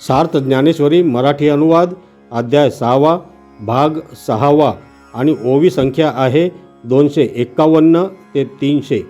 सार्थ ज्ञानेश्वरी मराठी अनुवाद अध्याय सहावा भाग सहावा आणि ओवी संख्या आहे दोनशे एक्कावन्न ते तीनशे.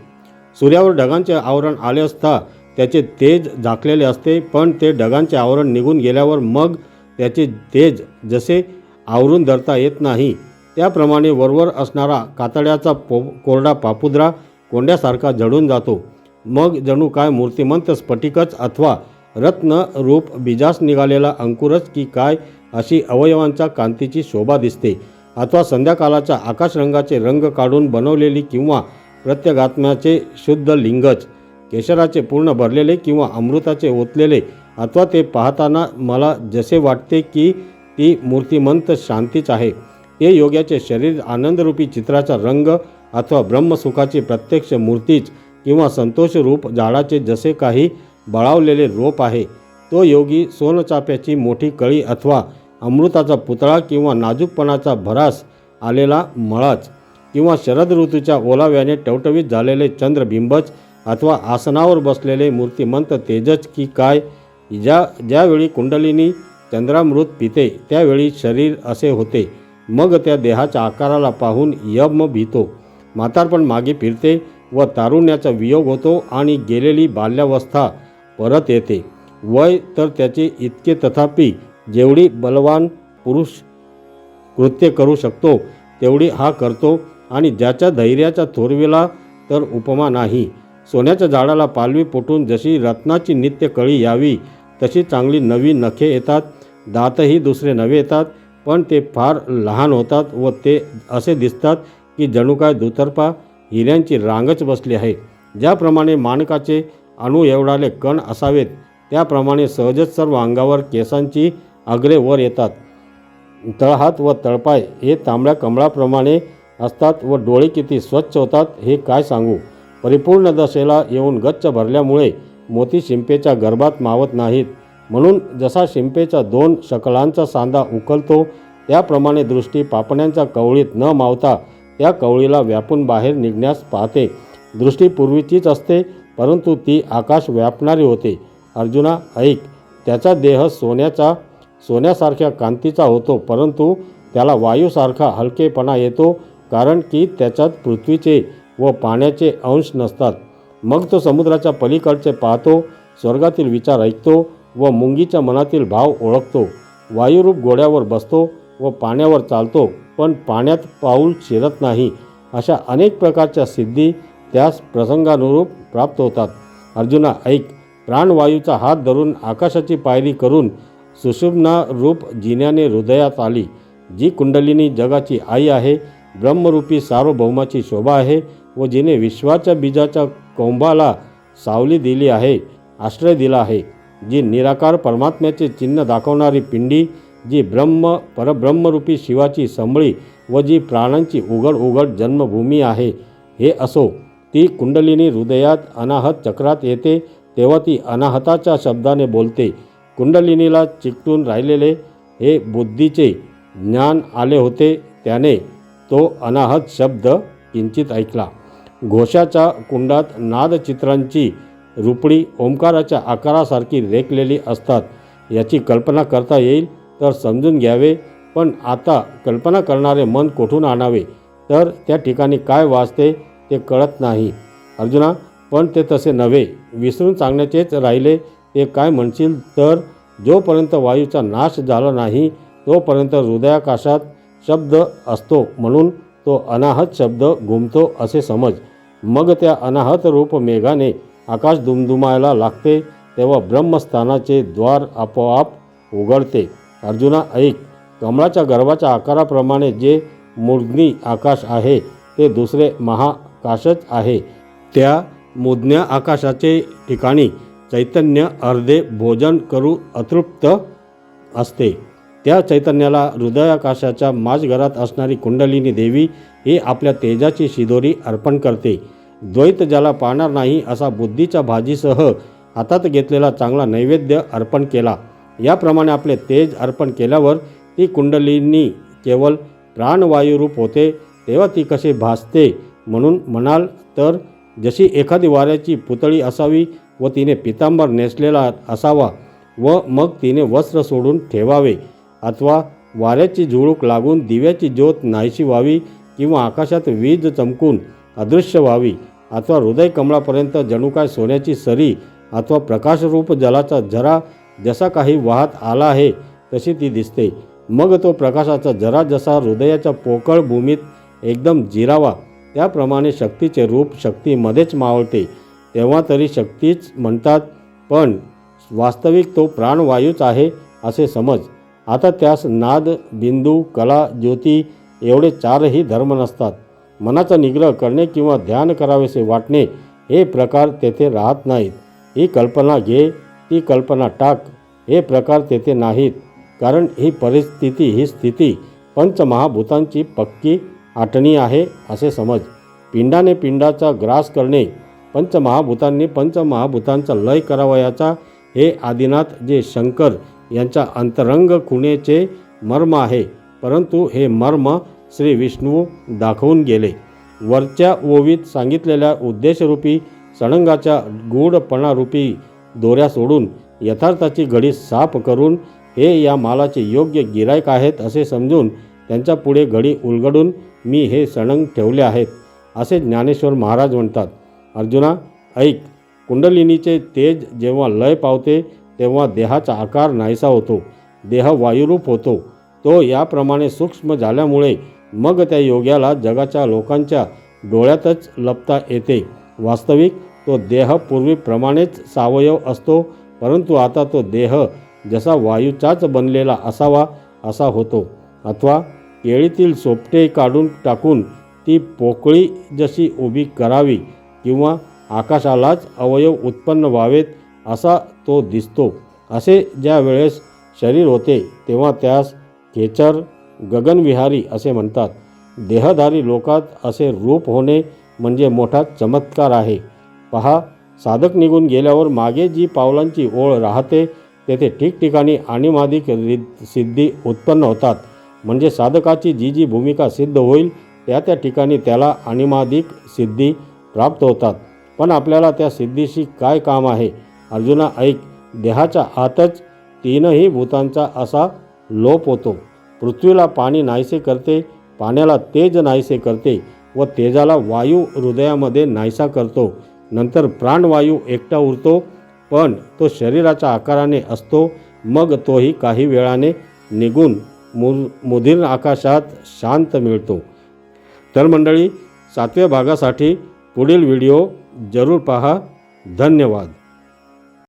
सूर्यावर ढगांचे आवरण आले असता त्याचे तेज झाकलेले असते पण ते ढगांचे आवरण निघून गेल्यावर मग त्याचे तेज जसे आवरून धरता येत नाही त्याप्रमाणे वरवर असणारा कातड्याचा पो कोरडा पापुद्रा कोंड्यासारखा जळून जातो. मग जणू काय मूर्तिमंत स्फटिकच अथवा रत्न रूप बीजास निघालेला अंकुरच की काय अशी अवयवांच्या कांतीची शोभा दिसते. अथवा संध्याकाळाच्या आकाशरंगाचे रंग काढून बनवलेली किंवा प्रत्यगात्म्याचे शुद्ध लिंगच. केशराचे पूर्ण भरलेले किंवा अमृताचे ओतलेले. अथवा ते पाहताना मला जसे वाटते की ती मूर्तिमंत शांतीच आहे. ते योग्याचे शरीर आनंदरूपी चित्राचा रंग अथवा ब्रह्मसुखाची प्रत्यक्ष मूर्तीच किंवा संतोषरूप झाडाचे जसे काही बळावलेले रोप आहे. तो योगी सोनचाफ्याची मोठी कळी अथवा अमृताचा पुतळा किंवा नाजूकपणाचा भरास आलेला मळाच किंवा शरद ऋतूच्या ओलाव्याने टवटवीत झालेले चंद्रबिंबच अथवा आसनावर बसलेले मूर्तिमंत तेजच की काय ज्या ज्यावेळी कुंडलिनी चंद्रामृत पिते त्यावेळी शरीर असे होते. मग त्या देहाच्या आकाराला पाहून यम भीतो. म्हातारपण मागे फिरते व तारुण्याचा वियोग होतो आणि गेलेली बाल्यावस्था परत येते. वय तर त्याचे इतके तथापि जेवढी बलवान पुरुष कृत्य करू शकतो तेवढी हा करतो आणि ज्याच्या धैर्याच्या थोरवीला तर उपमा नाही. सोन्याच्या झाडाला पालवी फुटून जशी रत्नाची नित्य कळी यावी तशी चांगली नवी नखे येतात. दातही दुसरे नवे येतात पण ते फार लहान होतात व ते असे दिसतात की जणू काय दुतर्फा हिऱ्यांची रांगच बसली आहे. ज्याप्रमाणे माणकाचे अणू एवढाले कण असावेत. त्याप्रमाणे सहजच सर्व अंगावर केसांची आग्रे वर येतात. तळहात व तळपाय हे तांबड्या कमळाप्रमाणे असतात व डोळे किती स्वच्छ होतात हे काय सांगू? परिपूर्ण दशेला येऊन गच्च भरल्यामुळे मोती शिंपेच्या गर्भात मावत नाहीत. म्हणून जसा शिंपेच्या दोन शकलांचा सांदा उकलतो त्याप्रमाणे दृष्टी पापण्यांच्या कवळीत न मावता त्या कवळीला व्यापून बाहेर निघण्यास पाहते. दृष्टी पूर्वीचीच असते परंतु ती आकाश व्यापणारी होते. अर्जुना ऐक त्याचा देह सोन्याचा सोन्यासारख्या कांतीचा होतो परंतु त्याला वायूसारखा हलकेपणा येतो कारण की त्याच्यात पृथ्वीचे व पाण्याचे अंश नसतात. मग तो समुद्राच्या पलीकडचे पाहतो स्वर्गातील विचार ऐकतो व मुंगीच्या मनातील भाव ओळखतो. वायुरूप घोड्यावर बसतो व पाण्यावर चालतो पण पाण्यात पाऊल शिरत नाही. अशा अनेक प्रकारच्या सिद्धी त्यास प्रसंगानुरूप प्राप्त होतात. अर्जुना ऐक. प्राणवायूचा हात धरून आकाशाची पायरी करून सुषुम्ना रूप जिन्याने हृदयात आली. जी कुंडलिनी जगाची आई आहे ब्रह्मरूपी सार्वभौमाची शोभा आहे व जिने विश्वाच्या बीजाच्या कौंभाला सावली दिली आहे आश्रय दिला आहे. जी निराकार परमात्म्याचे चिन्ह दाखवणारी पिंडी जी ब्रह्म परब्रह्मरूपी शिवाची संबळी व जी प्राणांची उघड उघड जन्मभूमी आहे हे असो. ती कुंडलिनी हृदयात अनाहत चक्रात येते तेव्हा ती अनाहताच्या शब्दाने बोलते कुंडलिनीला चिकटून राहिलेले हे बुद्धीचे ज्ञान आले होते त्याने तो अनाहत शब्द किंचित ऐकला. घोषाच्या कुंडात नादचित्रांची रुपडी ओंकाराच्या आकारासारखी रेखलेली असतात याची कल्पना करता येईल तर समजून घ्यावे पण आता कल्पना करणारे मन कोठून आणावे? तर त्या ठिकाणी काय वाचते ते कळत नाही. अर्जुना पण ते तसे नव्हे. विसरून सांगण्याचेच राहिले. ते काय म्हणशील? तर जोपर्यंत वायूचा नाश झाला नाही तोपर्यंत हृदयाकाशात शब्द असतो म्हणून तो अनाहत शब्द घुमतो असे समज. मग त्या अनाहत रूप मेघाने आकाश दुमदुमायला लागते तेव्हा ब्रह्मस्थानाचे द्वार आपोआप उघडते. अर्जुना ऐक. कमळाच्या गर्भाच्या आकाराप्रमाणे जे मूर्धनी आकाश आहे ते दुसरे महा काशच आहे. त्या मुदन्या आकाशाचे ठिकाणी चैतन्य अर्धे भोजन करू अतृप्त असते. त्या चैतन्याला हृदयाकाशाच्या माझघरात असणारी कुंडलिनी देवी ही आपल्या तेजाची शिदोरी अर्पण करते. द्वैत ज्याला पाहणार नाही असा बुद्धीच्या भाजीसह हातात घेतलेला चांगला नैवेद्य अर्पण केला. याप्रमाणे आपले तेज अर्पण केल्यावर ती कुंडलिनी केवळ प्राणवायुरूप होते. तेव्हा ती कशी भासते म्हणून म्हणाल तर जशी एखादी वाऱ्याची पुतळी असावी व तिने पितांबर नेसलेला असावा व मग तिने वस्त्र सोडून ठेवावे अथवा वाऱ्याची झुळूक लागून दिव्याची ज्योत नाहीशी व्हावी किंवा आकाशात वीज चमकून अदृश्य व्हावी अथवा हृदय कमळापर्यंत जणू काय सोन्याची सरी अथवा प्रकाशरूप जलाचा झरा जसा काही वाहत आला आहे तशी ती दिसते. मग तो प्रकाशाचा झरा जसा हृदयाच्या पोकळ भूमीत एकदम जिरावा त्याप्रमाणे शक्तीचे रूप शक्तीमध्येच मावळते. तेव्हा तरी शक्तीच म्हणतात पण वास्तविक तो प्राणवायूच आहे असे समज. आता त्यास नाद बिंदू कला ज्योती एवढे चारही धर्म नसतात. मनाचा निग्रह करणे किंवा ध्यान करावेसे वाटणे हे प्रकार तेथे राहत नाहीत. ही कल्पना घे ती कल्पना टाक हे प्रकार तेथे नाहीत. कारण ही परिस्थिती ही स्थिती पंचमहाभूतांची पक्की आठणी आहे असे समज. पिंडाने पिंडाचा ग्रास करणे पंचमहाभूतांनी पंचमहाभूतांचा लय करावयाचा हे आदिनाथ जे शंकर यांच्या अंतरंग खुणेचे मर्म आहे. परंतु हे मर्म श्री विष्णू दाखवून गेले. वरच्या ओवीत सांगितलेल्या उद्देशरूपी सणंगाच्या गूढपणारूपी दोऱ्या सोडून यथार्थाची घडी साफ करून हे या मालाचे योग्य गिरायक आहेत असे समजून त्यांच्या पुढे घडी उलगडून मी हे सणंग ठेवले आहेत असे ज्ञानेश्वर महाराज म्हणतात. अर्जुना ऐक कुंडलिनीचे तेज जेव्हा लय पावते तेव्हा देहाचा आकार नाहीसा होतो देह वायुरूप होतो. तो याप्रमाणे सूक्ष्म झाल्यामुळे मग त्या योग्याला जगाच्या लोकांच्या डोळ्यातच लपता येते. वास्तविक तो देह पूर्वीप्रमाणेच सावयव असतो परंतु आता तो देह जसा वायूचाच बनलेला असावा असा होतो. अथवा केळीतील सोपटे काढून टाकून ती पोकळी जशी उभी करावी किंवा आकाशालाच अवयव उत्पन्न व्हावेत असा तो दिसतो. असे ज्या वेळेस शरीर होते तेव्हा त्यास खेचर गगनविहारी असे म्हणतात. देहधारी लोकात असे रूप होणे म्हणजे मोठा चमत्कार आहे. पहा साधक निघून गेल्यावर मागे जी पावलांची ओळ राहते तेथे ठिकठिकाणी आणिमादिक रि सिद्धी उत्पन्न होतात. म्हणजे साधकाची जी जी भूमिका सिद्ध होईल त्या त्या ठिकाणी त्याला अनिमादिक सिद्धी प्राप्त होतात. पण आपल्याला त्या सिद्धीशी काय काम आहे? अर्जुना ऐक. देहाच्या आतच तीनही भूतांचा असा लोप होतो. पृथ्वीला पाणी नाहीसे करते पाण्याला तेज नाहीसे करते व तेजाला वायू हृदयामध्ये नाहीसा करतो. नंतर प्राणवायू एकटा उरतो पण तो शरीराच्या आकाराने असतो मग तोही काही वेळाने निघून मु मुधीर आकाशात शांत मिळतो. तर मंडळी सातव्या भागासाठी पुढील व्हिडिओ जरूर पहा. धन्यवाद.